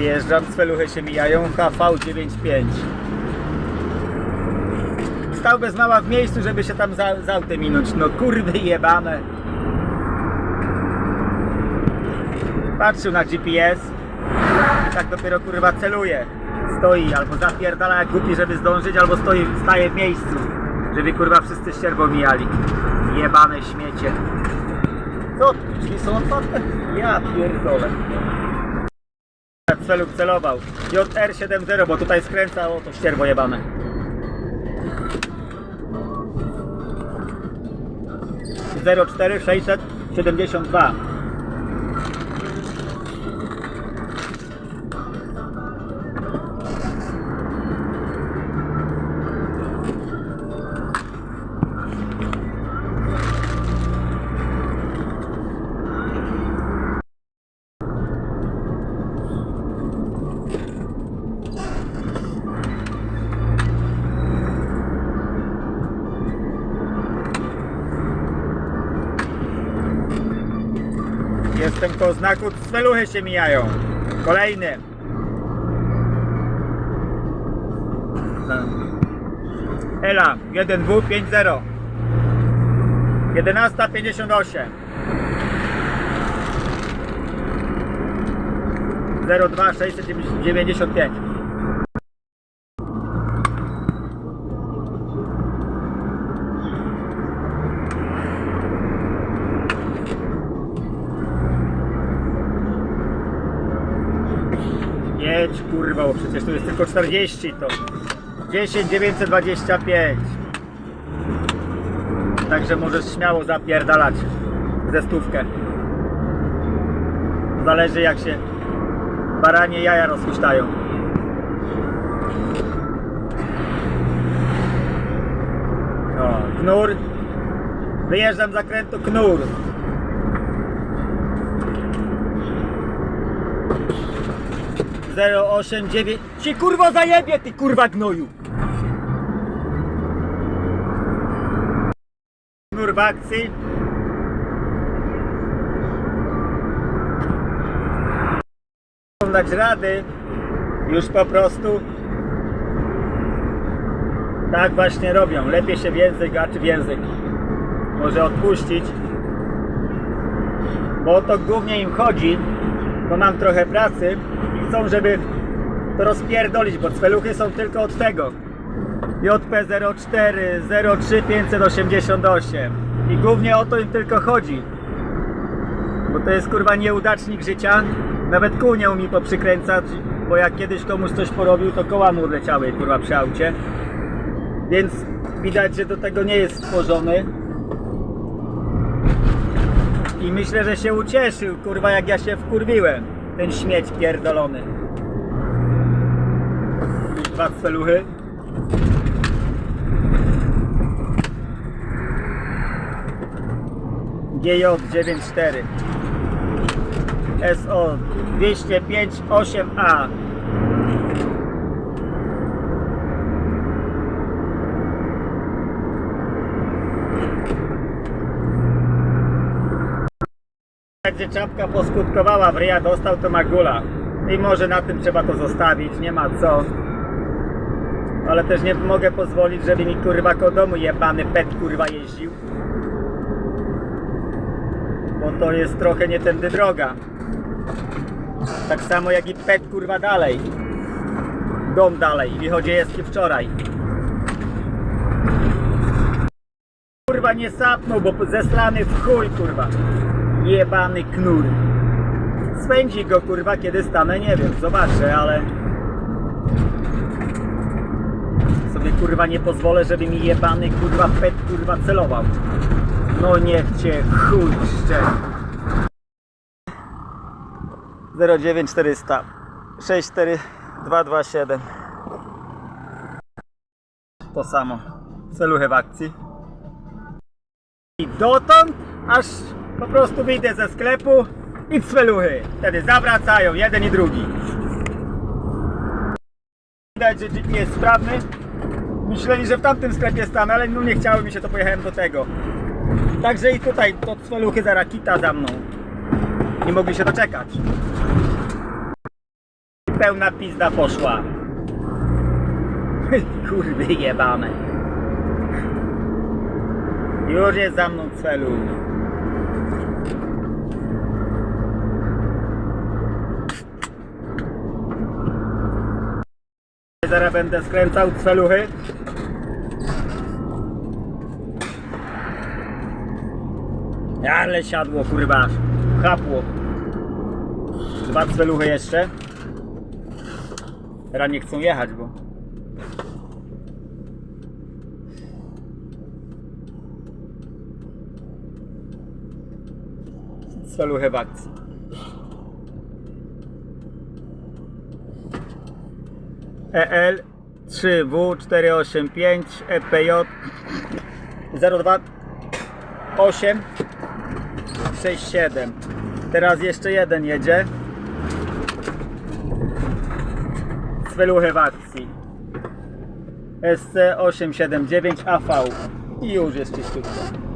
Wyjeżdżam, cweluchy się mijają, HV95. Stał bez mała w miejscu, żeby się tam za, autem minąć. No kurwy jebane. Patrzył na GPS. Tak dopiero kurwa celuje. Stoi albo zapierdala jak głupi, żeby zdążyć, albo stoi, staje w miejscu. Żeby kurwa wszyscy ścierwo mijali. Jebane śmiecie. Co? Drzwi są otwarte? Ja pierdolę. Celuk celował. JR70, bo tutaj skręcało to ścierwo jebane. Zero cztery sześćset siedemdziesiąt dwa. Jestem koło znaku, cweluchy się mijają. Kolejny. Ela 1W50 11.58 02 695 Jedź kurwa, bo przecież tu jest tylko 40 to 10 925 Także możesz śmiało zapierdalać ze stówkę. Zależy jak się baranie jaja rozpuszczają. O, knur. Wyjeżdżam z zakrętu knur Zero osiem dziewięć Ci kurwa zajebie ty kurwa gnoju Knur w akcji dać rady już po prostu tak właśnie robią. Lepiej się w język, gaczy w język. Może odpuścić. Bo o to głównie im chodzi, bo mam trochę pracy chcą, żeby to rozpierdolić, bo cweluchy są tylko od tego. JP04, 03 588 i głównie o to im tylko chodzi. Bo to jest kurwa nieudacznik życia. Nawet kół umie poprzykręcać, bo jak kiedyś komuś coś porobił, to koła mu odleciały kurwa przy aucie. Więc widać, że do tego nie jest stworzony. I myślę, że się ucieszył, kurwa, jak ja się wkurwiłem. Ten śmieć pierdolony. Dwa celuchy. GJ94 SO 205 8A Gdzie czapka poskutkowała w ryja dostał to magula. I może na tym trzeba to zostawić, nie ma co. Ale też nie mogę pozwolić, żeby mi kurwa koło domu jebany pet kurwa jeździł. Bo to jest trochę nie tędy droga. Tak samo jak i pet kurwa dalej. Dom dalej, Lichodziejewski wczoraj? Kurwa nie sapnął, bo zeslany w chuj kurwa jebany knur. Spędzi go kurwa kiedy stanę, nie wiem, zobaczę, ale sobie kurwa nie pozwolę, żeby mi jebany kurwa pet kurwa celował. No niech cię chuj szczeli 09400 64227 To samo. Celuchy w akcji. I dotąd, aż po prostu wyjdę ze sklepu i celuchy. Wtedy zawracają jeden i drugi. Widać, że GPS jest sprawny. Myśleli, że w tamtym sklepie stanę, ale no nie chciało mi się, to pojechałem do tego. Także i tutaj to celuchy za rakita za mną. Nie mogli się doczekać. pełna pizda poszła. Kurwy jebane. Już jest za mną celu. Zaraz będę skręcał cweluchy. Ale siadło, kurwa, chapło. Dwa cweluchy jeszcze. Teraz nie chcą jechać, bo... Cweluchy w akcji. EL 3W485 EPJ 02 8 67 Teraz jeszcze jeden jedzie. Sveluchy w akcji SC879 AV i już jest czyściutko